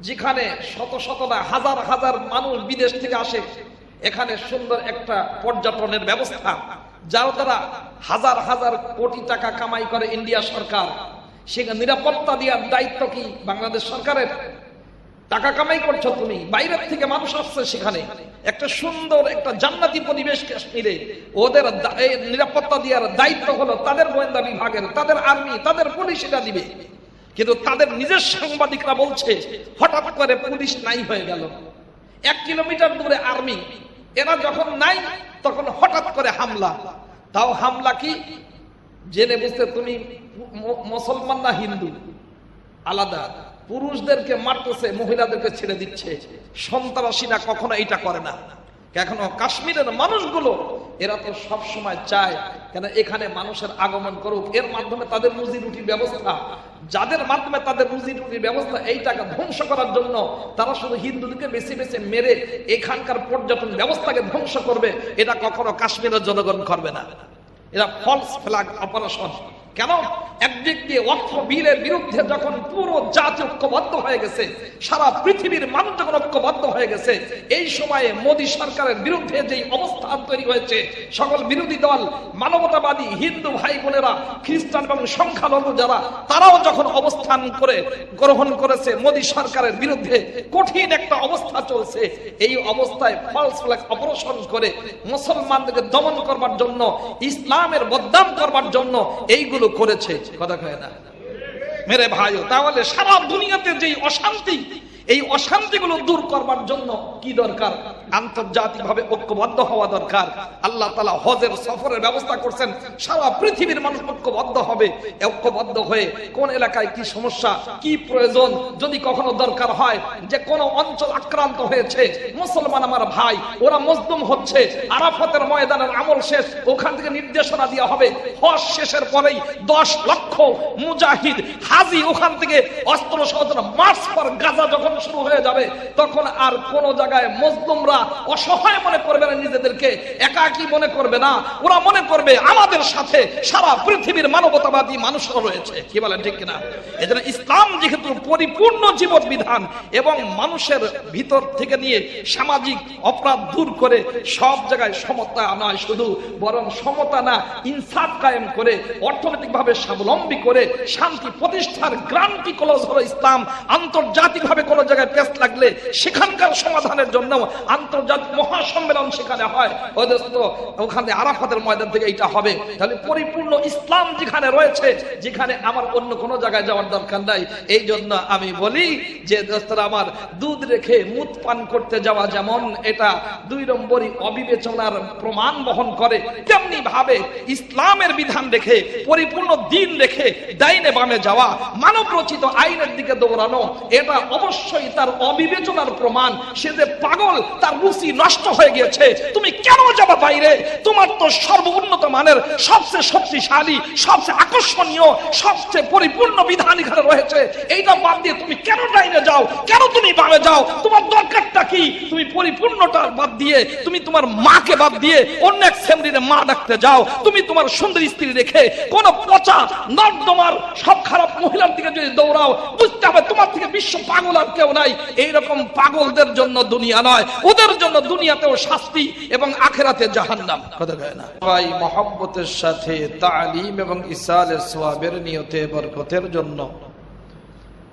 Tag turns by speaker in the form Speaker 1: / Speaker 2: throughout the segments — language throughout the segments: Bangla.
Speaker 1: যেখানে শত শত না হাজার হাজার মানুষ বিদেশ থেকে আসে, এখানে সুন্দর একটা পর্যটনের ব্যবস্থা, যার দ্বারা হাজার হাজার কোটি টাকা কামাই করে ইন্ডিয়া সরকার। সেখানে নিরাপত্তা দেওয়ার দায়িত্ব কি বাংলাদেশ সরকারের? টাকা কামাই করছ তুমি, বাইরের থেকে মানুষ আসছে সেখানে। একটা সুন্দর একটা জান্নাতি পরিবেশ কাশ্মীরে। ওদের নিরাপত্তা দেওয়ার দায়িত্ব হলো তাদের গোয়েন্দা বিভাগের, তাদের আর্মি, তাদের পুলিশ এটা দিবে। কিন্তু তাদের নিজের সাংবাদিকরা বলছে, হঠাৎ করে পুলিশ নাই হয়ে গেল। এক কিলোমিটার দূরে আর্মি। এরা যখন নাই, তখন হঠাৎ করে হামলা। তাও হামলা কি? জেনে বুঝতে তুমি মুসলমান না হিন্দু? আলাদা। পুরুষদেরকে মারতেছে, মহিলাদেরকে ছেড়ে দিচ্ছে। সন্ত্রাসীরা কখনো এটা করে না। এখনও কাশ্মীরের মানুষগুলো, এরা তো সব সময় চায় কেন এখানে মানুষের আগমন করুক। এর মাধ্যমে তাদের রুজি রুটির ব্যবস্থা, যাদের মাধ্যমে তাদের রুজি রুটির ব্যবস্থা এইটাকে ধ্বংস করার জন্য তারা শুধু হিন্দুদেরকে বেশি বেশি মেরে এখানকার পর্যটন ব্যবস্থাকে ধ্বংস করবে, এটা কখনো কাশ্মীরের জনগণ করবে না। এরা ফলস ফ্ল্যাগ অপারেশন কেন একদিক দিয়ে অর্থ বিলের বিরুদ্ধে যখন পুরো জাতি ঐক্যবদ্ধ হয়ে গেছে, সারা পৃথিবীর মানুষ যখন ঐক্যবদ্ধ হয়ে গেছে, এই সময়ে মোদী সরকারের বিরুদ্ধে যেই অবস্থান তৈরি হয়েছে, সকল বিরোধী দল, মানবতাবাদী, হিন্দু ভাই বোনেরা, খ্রিস্টান এবং সংখ্যালঘু যারা, তারাও যখন অবস্থান করে গ্রহণ করেছে মোদী সরকারের বিরুদ্ধে, কঠিন একটা অবস্থা চলছে। এই অবস্থায় ফলস ফ্ল্যাগ অপারেশন করে মুসলমানদেরকে দমন করবার জন্য, ইসলামের বদনাম করবার জন্য, এইগুলো করেছে কথা কয় না। মেরে ভাইও তাহলে সারা দুনিয়াতে যেই অশান্তি এই অশান্তিগুলো দূর করবার জন্য কি দরকার? আন্তর্জাতিক ভাবে ঐক্যবদ্ধ হওয়া দরকার। আল্লাহ তালা হজের, সফরের ব্যবস্থা করছেন। সারা পৃথিবীর মানুষ ঐক্যবদ্ধ হবে। ঐক্যবদ্ধ হয়ে কোন এলাকায় কি সমস্যা, কি প্রয়োজন, যদি কখনো দরকার হয়, যে কোন অঞ্চল আক্রান্ত হয়েছে। মুসলমান আমার ভাই, ওরা মজদুম হচ্ছে। আরাফতের ময়দানের আমল শেষ। ওখান থেকে নির্দেশনা দেওয়া হবে। হজ শেষের পরেই দশ লক্ষ মুজাহিদ হাজি ওখান থেকে অস্ত্র সহজরা মার্চ পর গাজা যখন শুরু হয়ে যাবে, তখন আর কোন জায়গায় মজলুমরা অসহায় মনে করবে না নিজেদেরকে। একাকী মনে করবে না। ওরা মনে করবে আমাদের সাথে সারা পৃথিবীর মানবতাবাদী মানুষও রয়েছে। কি বলেন, ঠিক কিনা? এজন্য ইসলাম যেহেতু পরিপূর্ণ জীবন বিধান এবং মানুষের ভিতর থেকে নিয়ে সামাজিক অপরাধ দূর করে সব জায়গায় সমতা নয় শুধু, বরং সমতা না, ইনসাফ কায়েম করে, অর্থনৈতিকভাবে স্বাবলম্বী করে, শান্তি প্রতিষ্ঠার গ্রান্টি ক্লোজ হলো ইসলাম। আন্তর্জাতিকভাবে কোনো জায়গায় পেস লাগলে সেখানকার সমাধানের জন্য আন্তর্জাতিক মহাসম্মেলন সেখানে হয়। ওখানে আরাফাতের ময়দান থেকে এটা হবে। তাহলে পরিপূর্ণ ইসলাম যেখানে রয়েছে, যেখানে আমার অন্য কোনো জায়গায় যাওয়ার দরকার নাই। এই জন্য আমি বলি যে দোস্তরা আমার দুধ রেখে মুত পান করতে যাওয়া যেমন এটা দুই নম্বরই অবিবেচনার প্রমাণ বহন করে, তেমনি ভাবে ইসলামের বিধান রেখে, পরিপূর্ণ দিন রেখে, ডাইনে বামে যাওয়া মানব রচিত আইনের দিকে দৌড়ানো, এটা অবশ্যই তার অবিবেচনার প্রমাণ। সে যে পাগল, তার রুচি নষ্ট হয়ে গিয়েছে। তুমি কেন যাবা বাইরে? তোমার তো সর্বোন্নত মানের সবচেয়ে শক্তিশালী, সবচেয়ে আকর্ষণীয়, সবচেয়ে পরিপূর্ণ বিধান এখানে রয়েছে। এইটা বাদ দিয়ে তুমি কেন ডাইনে যাও? কেন তুমি বামে যাও? তোমার দরকারটা কি? তুমি পরিপূর্ণটা বাদ দিয়ে, তুমি তোমার মাকে বাদ দিয়ে অন্য এক ফ্যামিলির মা ডাকতে যাও। তুমি তোমার সুন্দর স্ত্রী রেখে কোন পচা, নর্দমার, সব খারাপ মহিলার দিকে যদি দৌড়াও, বুঝতে হবে তোমার থেকে বিশ্ব পাগল আর কেউ কেউ নাই। এইরকম পাগলদের জন্য দুনিয়া নয়। ওদের জন্য দুনিয়াতেও শাস্তি এবং আখেরাতে জাহান্নাম। কথা কয় না। ভাই মহব্বতের সাথে তালিম এবং ইসালের সোয়াবের নিয়তে বরকতের জন্য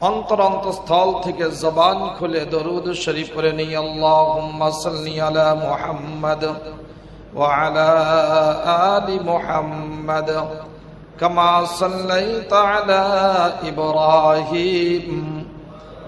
Speaker 1: অন্তর স্থল থেকে জবান খুলে দরুদ শরীফ করে নিই আল্লাহুম্মা সাল্লি আলা মুহাম্মাদ ওয়া আলা আলি মুহাম্মাদ ইব্রাহিম।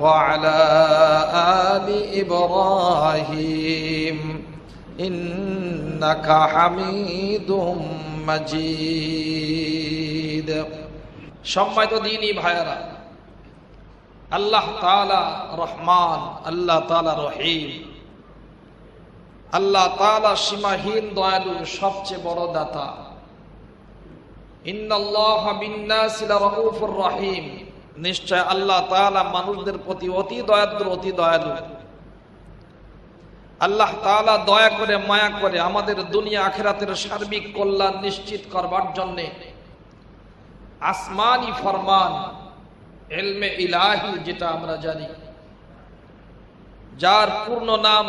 Speaker 1: وعلى آل إبراهيم إنك حميد مجيد সম্মানিত দিনই ভাইয়েরা আল্লাহ তাআলা রহমান আল্লাহ তাআলা রহিম আল্লাহ তাআলা সীমাহীন দয়ালু সবচেয়ে বড় দাতা ইন্নাল্লাহ বিন্নাসি লারাউফুর রহিম নিশ্চয় আল্লাহ তাআলা মানুষদের প্রতি অতি দয়াদ্র, অতি দয়ালু। আল্লাহ তাআলা দয়া করে, মায়া করে আমাদের দুনিয়া আখেরাতের সার্বিক কল্যাণ নিশ্চিত করবার জন্য আসমানি ফরমান এলমে ইলাহি যেটা আমরা জানি, যার পূর্ণ নাম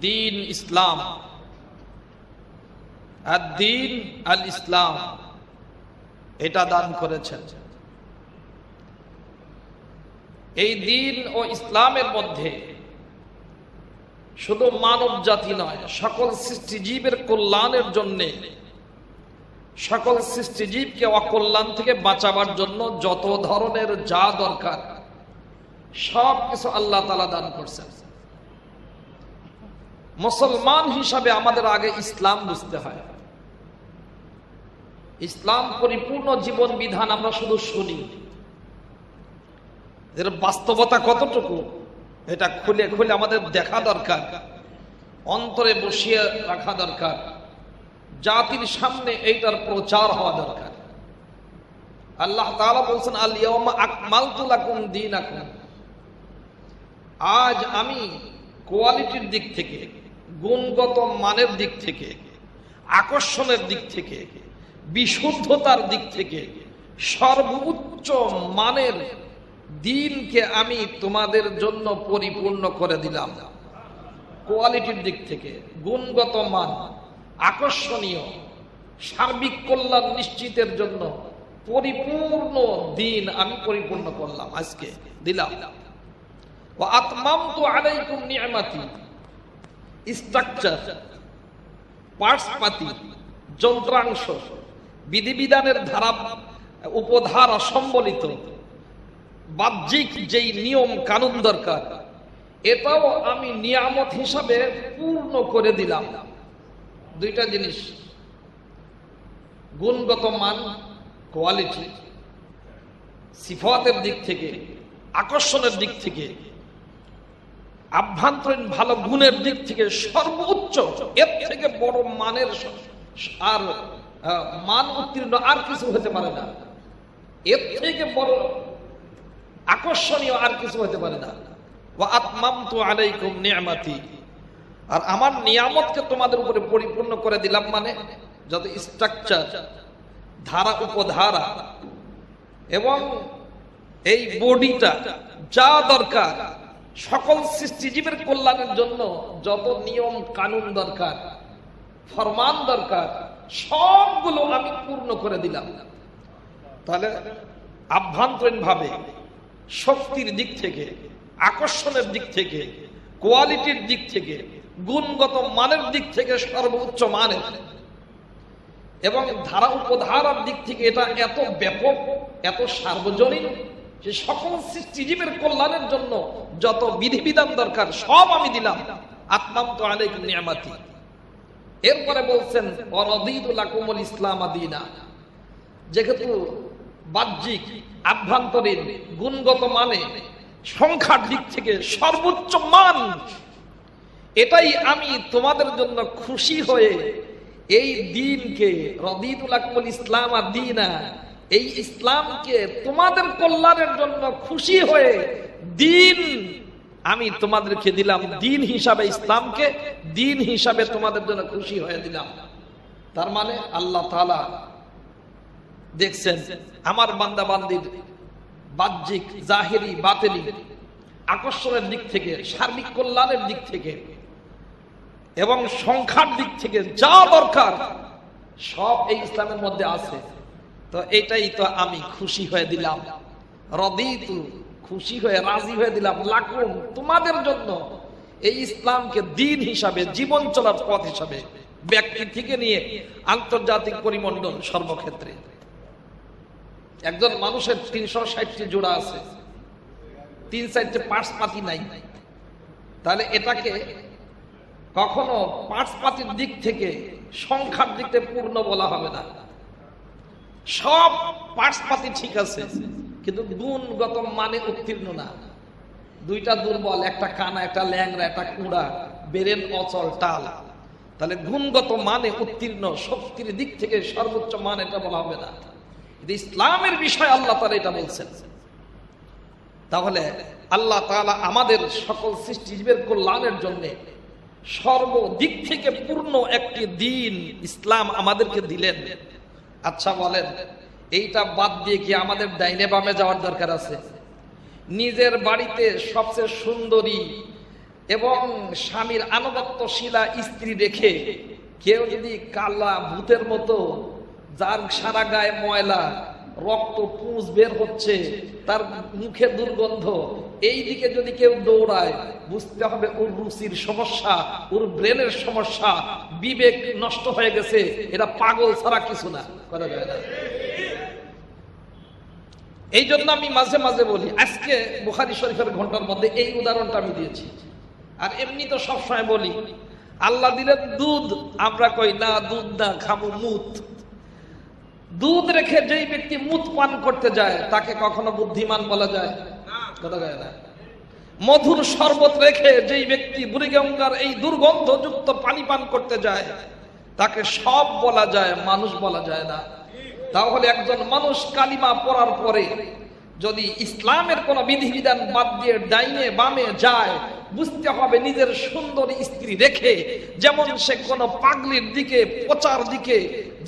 Speaker 1: দিন ইসলাম। আর দিন আল ইসলাম, এটা দান করেছেন। এই দিন ও ইসলামের মধ্যে শুধু মানব জাতি নয়, সকল সৃষ্টিজীবের কল্যাণের জন্যে, সকল সৃষ্টিজীবকে অকল্যাণ থেকে বাঁচাবার জন্য যত ধরনের যা দরকার, সব কিছু আল্লাহ তালা দান করছেন। মুসলমান হিসাবে আমাদের আগে ইসলাম বুঝতে হয়। ইসলাম পরিপূর্ণ জীবন বিধান আমরা শুধু শুনি। এর বাস্তবতা কতটুকু? এটা খুলে খুলে আমাদের দেখা দরকার। অন্তরে বসিয়ে রাখা দরকার। জাতির সামনে এইটার প্রচার হওয়া দরকার। আল্লাহ বলছেন আজ আমি কোয়ালিটির দিক থেকে, গুণগত মানের দিক থেকে, আকর্ষণের দিক থেকে, বিশুদ্ধতার দিক থেকে সর্বোচ্চ মানের দিনকে আমি তোমাদের জন্য পরিপূর্ণ করে দিলাম। কোয়ালিটির দিক থেকে গুণগত মান আকর্ষণীয়, সার্বিক কল্যাণ নিশ্চিতের জন্য পরিপূর্ণ দিন আমি পরিপূর্ণ করলাম, আজকে দিলাম। আত্মাম তো আলাইকুম নিয়ামাতি স্ট্রাকচার পার্টসপাতি যন্ত্রাংশ, বিধিবিধানের ধারা, উপধারা সম্বলিত বাহ্যিক যেই নিয়ম কানুন দরকার, এটাও আমি নিয়ামত হিসাবে পূর্ণ করে দিলাম। দুইটা জিনিস। গুণগত মান কোয়ালিটি সিফাতের দিক থেকে, আকর্ষণের দিক থেকে, আভ্যন্তরীণ ভালো গুণের দিক থেকে সর্বোচ্চ, এর থেকে বড় মানের আর মান উত্তীর্ণ আর কিছু হতে পারে না। এর থেকে বড় আকর্ষণীয় আর কিছু হতে পারে না। আর আমার নিয়ামতকে তোমাদের উপরে পরিপূর্ণ করে দিলাম মানে যত স্ট্রাকচার ধারা উপধারা এবং এই বডিটা যা দরকার, সকল সৃষ্টিজীবের কল্যাণের জন্য যত নিয়ম, কানুন দরকার, ফরমান দরকার, সবগুলো আমি পূর্ণ করে দিলাম। তাহলে আভ্যন্তরীণ ভাবে শক্তির দিক থেকে, আকর্ষণের দিক থেকে কোয়ালিটির দিক থেকে, গুণগত মানের দিক থেকে সর্বোচ্চ মানের। এবং ধারা উপধারার দিক থেকে এটা এত ব্যাপক, এত সার্বজনীন যে সকল সৃষ্টিজীবের কল্যাণের জন্য যত বিধিবিধান দরকার, সব আমি দিলাম। আত্মাম তো আলেক নিয়ামাতি। এরপরে বলছেন অরদিদুল ইসলাম আদিনা। যেহেতু বাহ্যিক, আভ্যন্তরীণ, গুণগত মানে সংখ্যার দিক থেকে সর্বোচ্চ মান। এটাই আমি তোমাদের জন্য খুশি হয়ে এই দিনকে রদিদুল ইসলাম আর দিনা, এই ইসলামকে তোমাদের কল্যাণের জন্য খুশি হয়ে দিন আমি তোমাদেরকে দিলাম। দিন হিসাবে ইসলামকে দিন হিসাবে তোমাদের জন্য খুশি হয়ে দিলাম। তার মানে আল্লাহ তালা দেখছেন, আমার বান্দা বান্দির বাহ্যিক, জাহেরি, বাতেলি আকর্ষণের দিক থেকে, সার্বিক কল্যাণের দিক থেকে এবং সংখ্যার দিক থেকে যা দরকার সব এই ইসলামের মধ্যে আছে। তো এটাই তো আমি খুশি হয়ে দিলাম। রদিতু, খুশি হয়ে, রাজি হয়ে দিলাম। লাকুম, তোমাদের জন্য এই ইসলামকে দিন হিসাবে, জীবন চলার পথ হিসাবে, ব্যক্তি থেকে নিয়ে আন্তর্জাতিক পরিমণ্ডল সর্বক্ষেত্রে। একজন মানুষের তিনশো ষাটটি জোড়া আছে। তিন চারটে পার্টস পাতি নাই। তাহলে এটাকে কখনো পার্টস পাতির দিক থেকে সংখ্যার দিক থেকে পূর্ণ বলা হবে না। সব পার্টস পাতি ঠিক আছে, কিন্তু গুণগত মানে উত্তীর্ণ না। দুইটা দুর্বল, একটা কানা, একটা ল্যাংরা একটা কুড়া, বেরেন, অচল, টাল। তাহলে গুণগত মানে উত্তীর্ণ, শক্তির দিক থেকে সর্বোচ্চ মান এটা বলা হবে না। কিন্তু ইসলামের বিষয় আল্লাহ তালা এটা বলছেন, তাহলে আল্লাহ তাআলা আমাদের সকল সৃষ্টিজীবের কল্যাণের জন্য সর্বদিক থেকে পূর্ণ একটি দিন ইসলাম আমাদেরকে দিলেন। আচ্ছা বলেন, এইটা বাদ দিয়ে কি আমাদের ডাইনে বামে যাওয়ার দরকার আছে? নিজের বাড়িতে সবচেয়ে সুন্দরী এবং স্বামীর আনুগত্যশীলা স্ত্রী রেখে কেউ যদি কালা ভূতের মতো যার সারা গায়ে ময়লা, রক্ত, পুঁজ বের হচ্ছে, তার মুখে দুর্গন্ধ এই দিকে যদি কেউ দৌড়ায়, বুঝতে হবে ওর রুচির সমস্যা, ওর ব্রেনের সমস্যা, বিবেক নষ্ট হয়ে গেছে এটা পাগল ছাড়া কিছু না। করা যায় না? এই জন্য আমি মাঝে মাঝে বলি, আজকে বুখারি শরীফের ঘণ্টার মধ্যে এই উদাহরণটা আমি দিয়েছি। আর এমনি তো সবসময় বলি, আল্লাহ দিলেন দুধ, আমরা কই না, দুধ না, খামু মুত। দুধ রেখে যেই ব্যক্তি মুত পান করতে যায়, তাকে কখনো বুদ্ধিমান বলা যায়? কথা যায় না। মধুর শরবত রেখে যেই ব্যক্তি বুড়িগঙ্গার এই দুর্গন্ধযুক্ত পানি পান করতে যায়, তাকে সব বলা যায়, মানুষ বলা যায় না। তাহলে একজন মানুষ কালিমা পড়ার পরে যদি ইসলামের কোন বিধিবিধান বাদ দিয়ে ডাইনে বামে যায় বুঝতে হবে নিজের সুন্দর স্ত্রী রেখে, যেমন সে কোন পাগলির দিকে, পচার দিকে,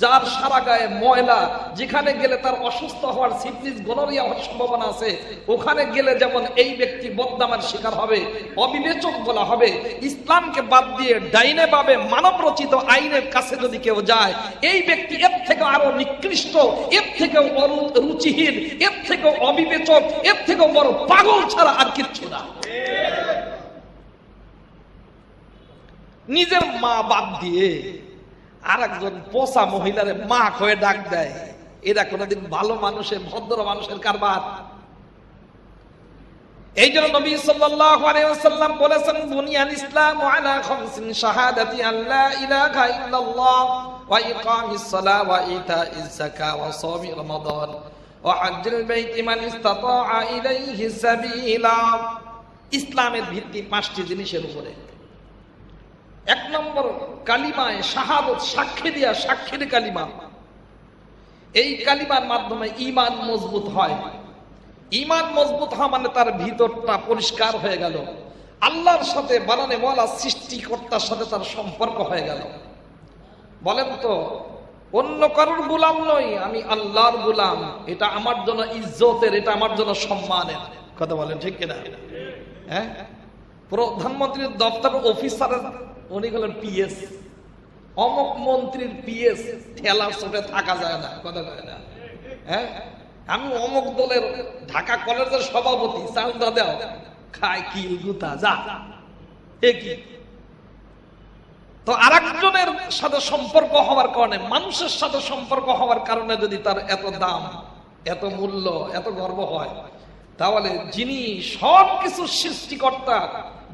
Speaker 1: যার সারা গায়ে ময়লা, যেখানে গেলে তার অসুস্থ হওয়ার সিপলিস গনোরিয়া হওয়ার সম্ভাবনা আছে, ওখানে গেলে যেমন এই ব্যক্তি বদনামের শিকার হবে, অবিবেচক বলা হবে, ইসলামকে বাদ দিয়ে ডাইনে পাবে মানব রচিত আইনের কাছে যদি কেউ যায়, এই ব্যক্তি এর থেকে আরও নিকৃষ্ট, এর থেকেও রুচিহীন, এর থেকেও অবিবেচক, এর থেকেও বড় পাগল ছাড়া আর কিচ্ছু না। নিজের মা বাদ দিয়ে আর একজন পোষা মহিলারে মা হয়ে ডাক দেয়। এরা কোনোদিন ভালো মানুষের ভদ্র মানুষের কারবার। এই জন্য নবী সাল্লাল্লাহু আলাইহি ওয়াসাল্লাম বলেছেন বুনিয়াল ইসলাম আলা খামসিন শাহাদাতি ইলাহা ইল্লাল্লাহ ওয়া ইকামিস ওয়া ওয়া সাওমি রমাদান ওয়া বাইতি মান ইলাইহি সাবিলা। ইসলামের ভিত্তি পাঁচটি জিনিসের উপরে। এক নম্বর কালিমায় শাহাদত, সাক্ষী দিয়া সাক্ষীর কালিমা। এই কালিমার মাধ্যমে ইমান মজবুত হয়। ইমান মজবুত হওয়া মানে তার ভিতরটা পরিষ্কার হয়ে গেল। আল্লাহর সাথে বানানে বলা সৃষ্টিকর্তার সাথে তার সম্পর্ক হয়ে গেল। বলেন তো, অন্য কারোর গুলাম নই, আমি আল্লাহর গুলাম। এটা আমার জন্য ইজ্জতের, এটা আমার জন্য সম্মানের। কথা বলেন ঠিক কিনা? হ্যাঁ? প্রধানমন্ত্রীর দপ্তর অফিসারের উনি হলেন পিএস অমক মন্ত্রীর পিএস থাকা যায় না, কথা না। হ্যাঁ? আমি অমক দলের ঢাকা কলেজের সভাপতি চান্দা দেও। কি গুতা, যা। কি? তো আরেকজনের সাথে সম্পর্ক হওয়ার কারণে, মানুষের সাথে সম্পর্ক হওয়ার কারণে যদি তার এত দাম, এত মূল্য, এত গর্ব হয়, তাহলে যিনি সব কিছু সৃষ্টিকর্তা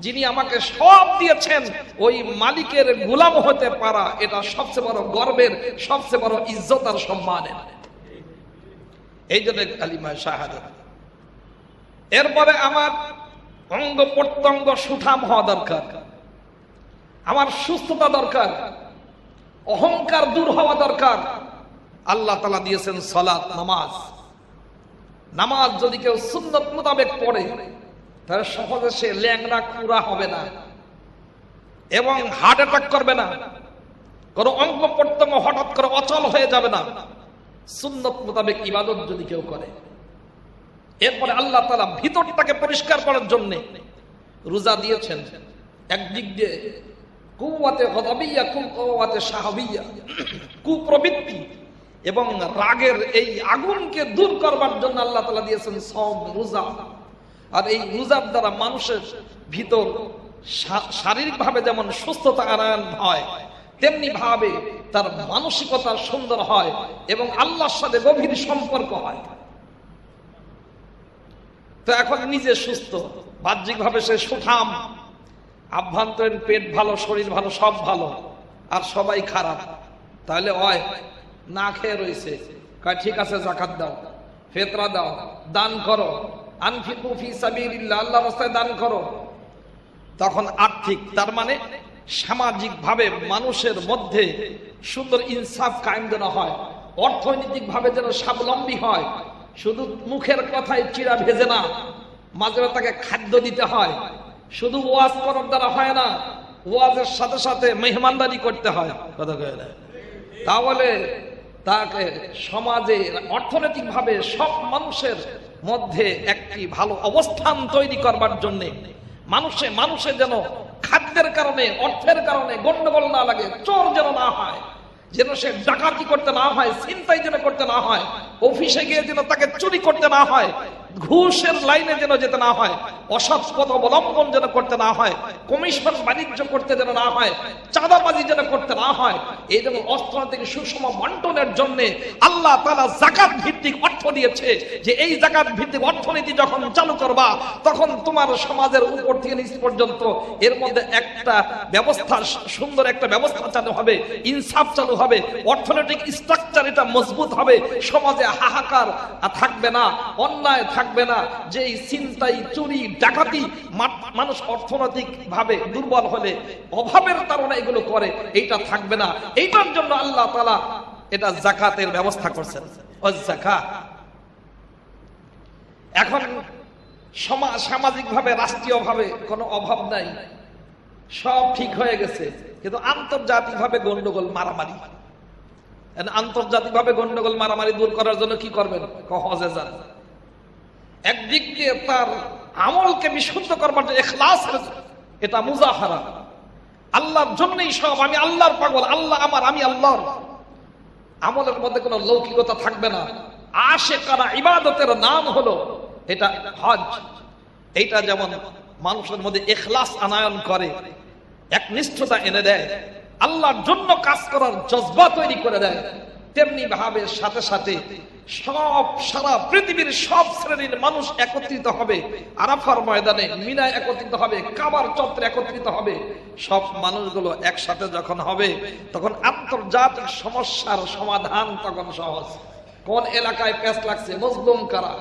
Speaker 1: যিনি আমাকে সব দিয়েছেন, ওই মালিকের গোলাম হতে পারা এটা সবচেয়ে বড় গর্বের, সবচেয়ে বড় ইজ্জত আর সম্মানের। এই জন্য কালিমা শাহাদত। এরপরে আমার অঙ্গ প্রত্যঙ্গ সুঠাম হওয়া দরকার। আমার সুস্থতা দরকার, অহংকার দূর হওয়া দরকার। আল্লাহ তালা দিয়েছেন সলাৎ নামাজ। নামাজ যদি কেউ সুন্নত মোতাবেক পড়ে তাহলে সহজে সে ল্যাংরা কুড়া হবে না। এবং হার্ট অ্যাটাক করবে না। কোন অঙ্গ প্রত্যঙ্গ হঠাৎ করে অচল হয়ে যাবে না। সুন্নত মোতাবেক ইবাদত যদি কেউ করে। এরপরে আল্লাহ তালা ভিতরটাকে পরিষ্কার করার জন্য রোজা দিয়েছেন। একদিক দিয়ে কুয়াতে হদাবিয়া কুয়াতে সাহাবিয়া, কুপ্রবৃত্তি এবং রাগের এই আগুনকে দূর করবার জন্য আল্লাহ তালা দিয়েছেন সব রোজা। আর এই রোজার দ্বারা মানুষের ভিতর শারীরিক ভাবে যেমন সুস্থতা আনায়ন হয় তেমনি ভাবে তার মানসিকতা সুন্দর হয় এবং আল্লাহর সাথে গভীর সম্পর্ক হয়। তো এখন নিজে সুস্থ বাহ্যিক ভাবে সে সুঠাম, আভ্যন্তরীণ পেট ভালো, শরীর ভালো, সব ভালো, আর সবাই খারাপ। তাহলে হয়, না খেয়ে রয়েছে। ঠিক আছে, জাকাত দাও, ফেতরা দাও, দান করো আনফিকু ফি সাবিলিল্লাহ আল্লাহ রাস্তায় দান করো। তখন আর্থিক, তার মানে সামাজিকভাবে মানুষের মধ্যে সুন্দর ইনসাফ কায়েম যেন হয়, অর্থনৈতিকভাবে যেন স্বাবলম্বী হয়, শুধু মুখের কথায় চিরা ভেজে না, মাঝে তাকে খাদ্য দিতে হয়, শুধু ওয়াজ করার দ্বারা হয় না, ওয়াজের সাথে সাথে মেহমানদারি করতে হয়। তাহলে তাকে সমাজে, অর্থনৈতিকভাবে সব মানুষের মধ্যে একটি ভালো অবস্থান তৈরি করবার জন্য মানুষে মানুষে যেন খাদ্যের কারণে, অর্থের কারণে গন্ডগোল না লাগে, চোর যেন না হয়, যেন সে ডাকাতি করতে না হয় চিন্তাই যেন করতে না হয়, অফিসে গিয়ে যেন তাকে চুরি করতে না হয় ঘুষের লাইনে যেন যেতে না হয় অসৎ পথ অবলম্বন যেন করতে না হয়, কমিশন বাণিজ্য করতে যেন না হয়, চাঁদাবাজি যেন করতে না হয়, এই যেন অর্থনৈতিক সুষম বন্টনের জন্য আল্লাহ তারা জাকাত ভিত্তিক অর্থ দিয়েছে যে এই জাকাত ভিত্তিক অর্থনীতি যখন চালু করবা, তখন তোমার সমাজের উপর থেকে নিচ পর্যন্ত এর মধ্যে একটা ব্যবস্থা, সুন্দর একটা ব্যবস্থা চালু হবে, ইনসাফ চালু হবে, অর্থনৈতিক স্ট্রাকচার এটা মজবুত হবে, সমাজে হাহাকার থাকবে না, অন্যায় থাকবে না। যে চিন্তাই চুরি, ডাকাতি মানুষ অর্থনৈতিক ভাবে দুর্বল হলে অভাবের কারণে এগুলো করে, এইটা থাকবে না। এইটার জন্য আল্লাহ তালা এটা জাকাতের ব্যবস্থা করছেন। এখন সমাজ সামাজিক ভাবে রাষ্ট্রীয় ভাবে কোনো অভাব নাই। সব ঠিক হয়ে গেছে। কিন্তু আন্তর্জাতিক ভাবে গন্ডগোল, মারামারি। আন্তর্জাতিক ভাবে গন্ডগোল, মারামারি দূর করার জন্য কি করবেন? হজে যান। একদিক দিয়ে তার আমলকে বিশুদ্ধ করবার জন্য এখলাস এটা মুজাহারা। আল্লাহর জন্যই সব, আমি আল্লাহর পাগল, আল্লাহ আমার, আমি আল্লাহর। আমলের মধ্যে কোনো লৌকিকতা থাকবে না। আশে কারা ইবাদতের নাম হলো এটা হজ। এইটা যেমন মানুষের মধ্যে এখলাস আনায়ন করে, একনিষ্ঠতা এনে দেয়, আল্লাহর জন্য কাজ করার জজবা তৈরি করে দেয় তেমনি ভাবে সাথে সাথে সব সারা পৃথিবীর সব শ্রেণির মানুষ একত্রিত হবে। আরাফার ময়দানে মিনায় একত্রিত হবে, কাবার চত্রে একত্রিত হবে। সব মানুষগুলো একসাথে যখন হবে, তখন আন্তর্জাতিক সমস্যার সমাধান তখন সহজ। কোন এলাকায় প্যাঁচ লাগছে, মজলুম কারা?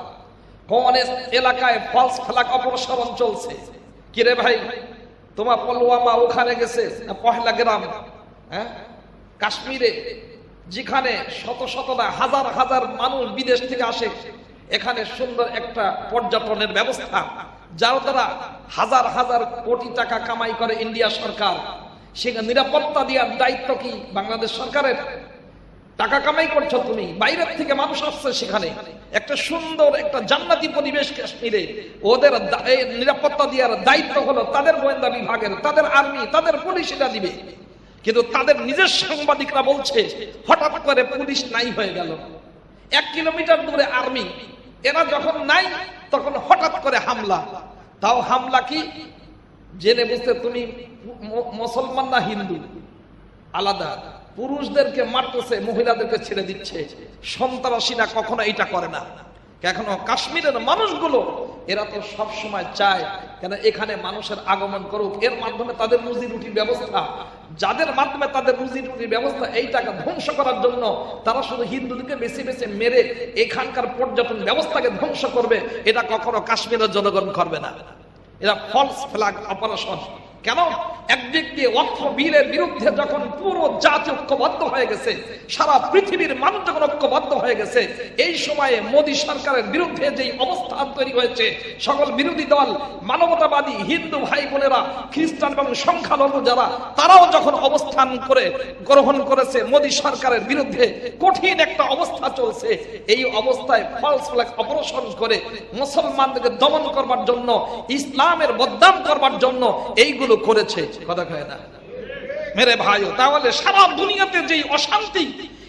Speaker 1: কোন এলাকায় ফলস ফেলাক অপসরণ চলছে? কিরে ভাই, তোমার পলওয়ামা ওখানে গেছে পহেলা গ্রাম? হ্যাঁ? কাশ্মীরে? যেখানে শত শত না হাজার হাজার মানুষ বিদেশ থেকে আসে, এখানে সুন্দর একটা পর্যটনের ব্যবস্থা, যার দ্বারা হাজার হাজার কোটি টাকা কামাই করে ইন্ডিয়া সরকার। সেখানে নিরাপত্তা দেওয়ার দায়িত্ব কি বাংলাদেশ সরকারের? টাকা কামাই করছ তুমি, বাইরের থেকে মানুষ আসছে সেখানে। একটা সুন্দর একটা জান্নাতি পরিবেশ কাশ্মীরে, ওদের নিরাপত্তা দেওয়ার দায়িত্ব হলো তাদের গোয়েন্দা বিভাগের, তাদের আর্মি, তাদের পুলিশ এটা দিবে। কিন্তু তাদের নিজের সাংবাদিকরা বলছে, হঠাৎ করে পুলিশ নাই হয়ে গেল। এক কিলোমিটার দূরে আর্মি। এরা যখন নাই, তখন হঠাৎ করে হামলা। তাও হামলা কি? জেনে বুঝতে তুমি মুসলমান না হিন্দু? আলাদা। পুরুষদেরকে মারতেছে, মহিলাদেরকে ছেড়ে দিচ্ছে। সন্ত্রাসীরা কখনো এটা করে না। এখনও কাশ্মীরের মানুষগুলো, এরা তো সব সময় চায় কেন এখানে মানুষের আগমন করুক। এর মাধ্যমে তাদের রুজি রুটির ব্যবস্থা, যাদের মাধ্যমে তাদের রুজি রুটির ব্যবস্থা এইটাকে ধ্বংস করার জন্য তারা শুধু হিন্দুদেরকে বেছে বেছে মেরে এখানকার পর্যটন ব্যবস্থাকে ধ্বংস করবে, এটা কখনো কাশ্মীরের জনগণ করবে না। এরা ফলস ফ্ল্যাগ অপারেশন কেন একদিক দিয়ে অর্থ বিলের বিরুদ্ধে যখন পুরো জাতি ঐক্যবদ্ধ হয়ে গেছে, সারা পৃথিবীর মানুষ যখন ঐক্যবদ্ধ হয়ে গেছে, এই সময়ে মোদী সরকারের বিরুদ্ধে যেই অবস্থান তৈরি হয়েছে, সকল বিরোধী দল, মানবতাবাদী হিন্দু ভাই বোনেরা, খ্রিস্টান এবং সংখ্যালঘু যারা, তারাও যখন অবস্থান করে গ্রহণ করেছে মোদী সরকারের বিরুদ্ধে, কঠিন একটা অবস্থা চলছে। এই অবস্থায় ফলস ফ্ল্যাগ অপারেশন করে মুসলমানদেরকে দমন করবার জন্য, ইসলামের বদনাম করবার জন্য, এইগুলো করেছে কথা কয় না। মেরে ভাই তাহলে সারা দুনিয়াতে যেই অশান্তি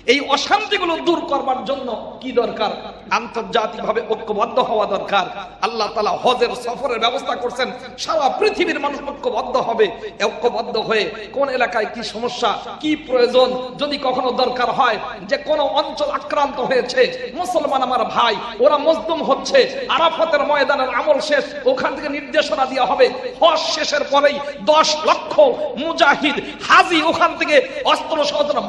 Speaker 1: এই অশান্তিগুলো দূর করবার জন্য কি দরকার? আন্তর্জাতিক ভাবে ঐক্যবদ্ধ হওয়া দরকার। আল্লাহ তালা হজের সফরের ব্যবস্থা করছেন। সারা পৃথিবীর মানুষ ঐক্যবদ্ধ হবে। ঐক্যবদ্ধ হয়ে কোন এলাকায় কি সমস্যা, কি প্রয়োজন যদি কখনো দরকার হয়, যে কোন অঞ্চল আক্রান্ত হয়েছে। মুসলমান আমার ভাই, ওরা মজদুম হচ্ছে। আরাফাতের ময়দানের আমল শেষ। ওখান থেকে নির্দেশনা দেওয়া হবে। হজ শেষের পরেই দশ লক্ষ মুজাহিদ হাজি ওখান থেকে অস্ত্র সহজরা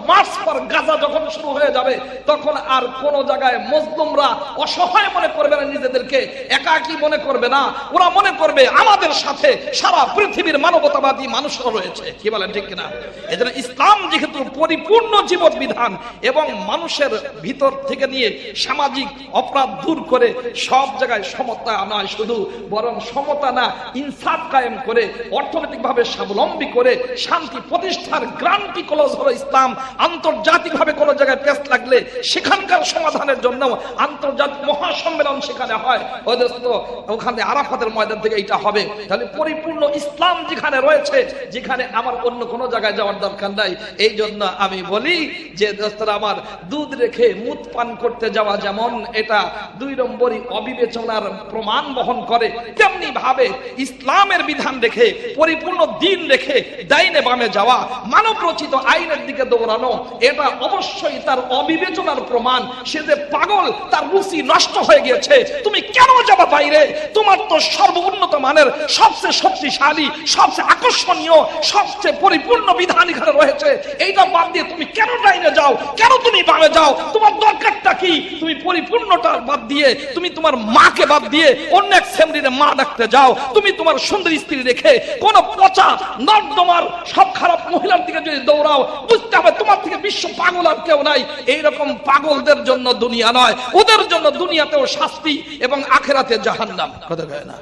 Speaker 1: পর গাজা যখন শুরু হয়ে যাবে, তখন আর কোন জায়গায় মজলুমরা অসহায় মনে করবে না নিজেদেরকে, একাকী মনে করবে না। ওরা মনে করবে আমাদের সাথে সারা পৃথিবীর মানবতাবাদী মানুষরা রয়েছে। কি বলেন ঠিক কিনা? এজন্য ইসলাম যেহেতু পরিপূর্ণ জীবন বিধান এবং মানুষের ভিতর থেকে নিয়ে সামাজিক অপরাধ দূর করে সব জায়গায় সমতা নয় শুধু, বরং সমতা না, ইনসাফ কায়েম করে, অর্থনৈতিকভাবে স্বাবলম্বী করে, শান্তি প্রতিষ্ঠার গ্রান্টি ক্লোজ হলো ইসলাম আন্তর্জাতিকভাবে কোনো জায়গায় পেস্ট লাগলে সেখানকার সমাধানের জন্য আন্তর্জাতিক মহাসম্মেলন সেখানে হয়। ওদের তো ওখানে আরাফাতের ময়দান থেকে এটা হবে। তাহলে পরিপূর্ণ ইসলাম যেখানে রয়েছে, যেখানে আমার অন্য কোনো জায়গায় যাওয়ার দরকার নাই। এই জন্য আমি বলি যে দোস্তরা আমার দুধ রেখে মুদ পান করতে যাওয়া যেমন এটা দুই নম্বরই অবিবেচনার প্রমাণ বহন করে, তেমনি ভাবে ইসলামের বিধান রেখে, পরিপূর্ণ দিন রেখে, ডাইনে বামে যাওয়া মানব রচিত আইনের দিকে দৌড়ানো এটা অবশ্যই তার অবিবেচনার প্রমাণ, সে যে পাগল, তার রুচি নষ্ট হয়ে গিয়েছে। তুমি কেন যাবা বাইরে? তোমার তো সর্ব উন্নত মানের সবচেয়ে শক্তিশালী, সবচেয়ে আকর্ষণীয়, সবচেয়ে পরিপূর্ণ বিধান এখানে রয়েছে। এইটা বাদ দিয়ে তুমি কেন ডাইনে যাও? কেন তুমি বামে যাও? তোমার দরকারটা কি? তুমি পরিপূর্ণটা বাদ দিয়ে, তুমি তোমার মাকে বাদ দিয়ে অন্য এক ফ্যামিলির মা ডাকতে যাও। তুমি তোমার সুন্দর স্ত্রী রেখে কোন পচা, নর্দমার, সব খারাপ মহিলার দিকে যদি দৌড়াও, বুঝতে হবে তোমার থেকে বিশ্ব পাগল আর কেউ নাই। এইরকম পাগলদের জন্য দুনিয়া নয়। ওদের জন্য দুনিয়াতেও শাস্তি এবং আখেরাতে জাহান্নাম। কথা কয় না।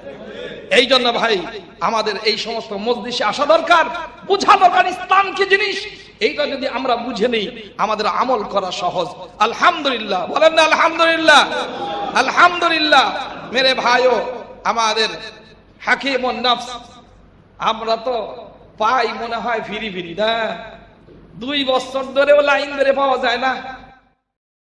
Speaker 1: এই জন্য ভাই আমাদের এই সমস্ত মজলিসে আসা দরকার। বুঝা দরকার ইসলাম কি জিনিস? এইটা যদি আমরা বুঝে নিই আমাদের আমল করা সহজ। আলহামদুলিল্লাহ। বলেন না আলহামদুলিল্লাহ। আলহামদুলিল্লাহ। মেরে ভাইও আমাদের হাকিম আমরা তো পাই মনে হয় ফিরি ফিরি না? দুই বছর ধরেও লাইন ধরে পাওয়া যায় না।